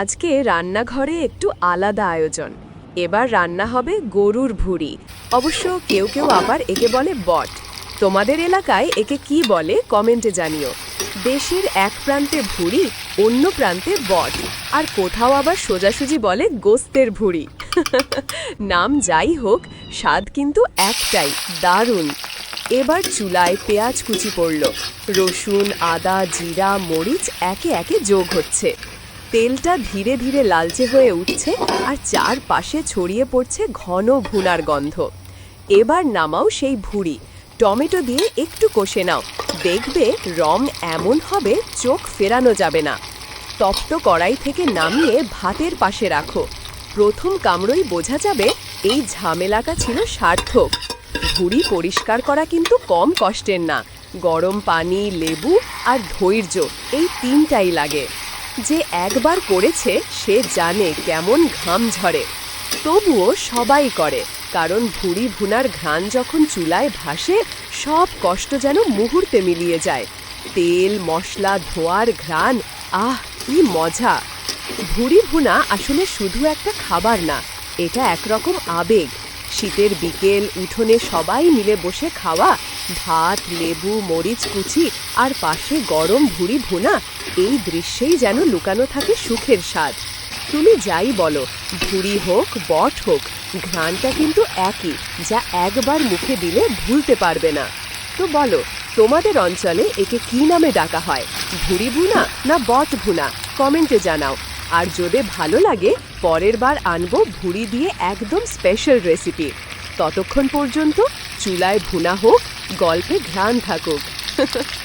আজকে রান্নাঘরে একটু আলাদা আয়োজন। এবার রান্না হবে গরুর ভুড়ি। অবশ্য কেউ কেউ আবার একে বলে বট। তোমাদের এলাকায় একে কি বলে কমেন্টে জানিও। দেশের এক প্রান্তে ভুড়ি, অন্য প্রান্তে বট। আর কোথাও আবার সোজাসুজি বলে গোস্তের ভুড়ি। নাম যাই হোক, স্বাদ কিন্তু একটাই, দারুণ। এবার চুলায় পেঁয়াজ কুচি পড়ল। রসুন, আদা, জিরা, মরিচ একে একে যোগ হচ্ছে। তেলটা ধীরে ধীরে লালচে হয়ে উঠছে আর চারপাশে ছড়িয়ে পড়ছে ঘন ভুনার গন্ধ। এবার নামাও সেই ভুড়ি। টমেটো দিয়ে একটু কষে নাও। দেখবে রং এমন হবে, চোখ ফেরানো যাবে না। তপ্ত কড়াই থেকে নামিয়ে ভাতের পাশে রাখো। প্রথম কামড়ই বোঝা যাবে এই ঝামেলাটা ছিল সার্থক। ভুড়ি পরিষ্কার করা কিন্তু কম কষ্টের না। গরম পানি, লেবু আর ধৈর্য এই তিনটাই লাগে। যে একবার করেছে, সে জানে কেমন ঘাম ঝরে। তবুও সবাই করে, কারণ ভুড়ি ভুনার ঘ্রাণ যখন চুলায় ভাসে, সব কষ্ট যেন মুহূর্তে মিলিয়ে যায়। তেল, মশলা, ধোয়ার ঘ্রাণ, আহ, কি মজা! ভুড়ি ভুনা আসলে শুধু একটা খাবার না, এটা একরকম আবেগ। শীতের বিকেল, উঠোনে সবাই মিলে বসে খাওয়া ভাত, লেবু, মরিচ, কুচি আর পাশে গরম ভুড়ি ভুনা, এই দৃশ্যেই যেন লুকানো থাকে সুখের স্বাদ। তুমি যাই বলো, ভুড়ি হোক, বট হোক, ঘ্রাণটা কিন্তু একই, যা একবার মুখে দিলে ভুলতে পারবে না। তো বলো, তোমাদের অঞ্চলে একে কি নামে ডাকা হয়, ভুড়ি ভুনা না বট ভুনা? কমেন্টে জানাও। আর যদি ভালো লাগে, পরের বার আনব ভুড়ি দিয়ে একদম স্পেশাল রেসিপি ততক্ষণ পর্যন্ত চুলায় ভুনা হোক গল্পে ঘ্রাণ থাকুক।